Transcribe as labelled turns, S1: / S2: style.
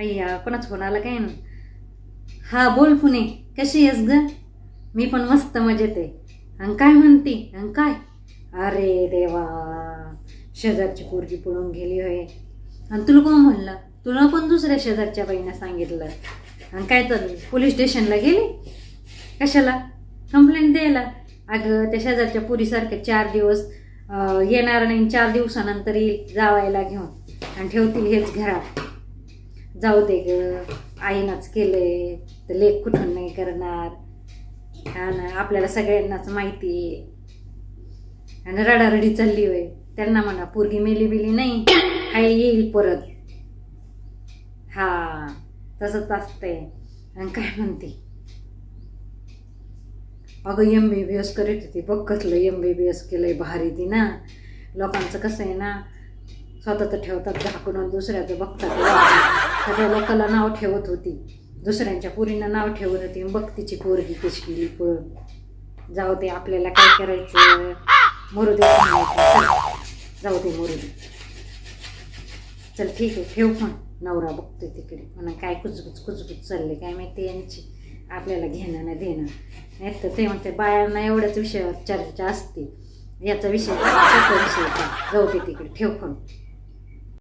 S1: अय्या कोणाच फोन आला काय? ना हा बोल पुणे. कशी आहेस ग? मी पण मस्त मजेत आहे. आणि काय म्हणते? आणि काय? अरे देवा शेजारची पोरगी पळून गेली होय. आणि तुला कोण म्हणलं? तुला पण दुसऱ्या शेजारच्या बाईनं सांगितलं. आणि काय तर पोलीस स्टेशनला गेली? कशाला? कंप्लेंट द्यायला? अगं त्या शेजारच्या पुरीसारखे चार दिवस येणार नाही. चार दिवसानंतर येईल जावायला घेऊन. आणि ठेवतील हेच घरात. जाऊ दे ग आईनंच केलंय तर लेख कुठून नाही करणार? हा ना आपल्याला सगळ्यांनाच माहिती आहे. आणि रडारडी चालली होय. त्यांना म्हणा पोरगी मेली बिली नाही हाय येईल परत. हा तसंच असतंय. आणि काय म्हणते? अगं एम बी बी एस करीत होती बघ कसलं एम बी बी एस केलंय भारी ती ना. लोकांचं कसं आहे ना स्वतःचं ठेवतात झाकून दुसऱ्याचं बघतात. सगळ्या लोकांना नाव ठेवत होती. दुसऱ्यांच्या पोरींना नाव ठेवत होती. बघतीची पोरगी कशी गेली पळून. जाऊ दे आपल्याला काय करायचं? मरू दे जाऊ दे मरू दे. चल ठीक आहे ठेव पण. नवरा बघतोय तिकडे. म्हणा काय कुचकुच कुचकुच चालले काय माहिती यांची. आपल्याला घेणं नाही देणं. नाही तर ते म्हणते बायांना एवढ्याच विषयावर चर्चा असते. याचा विषय विषय. जाऊ दे तिकडे ठेव पण.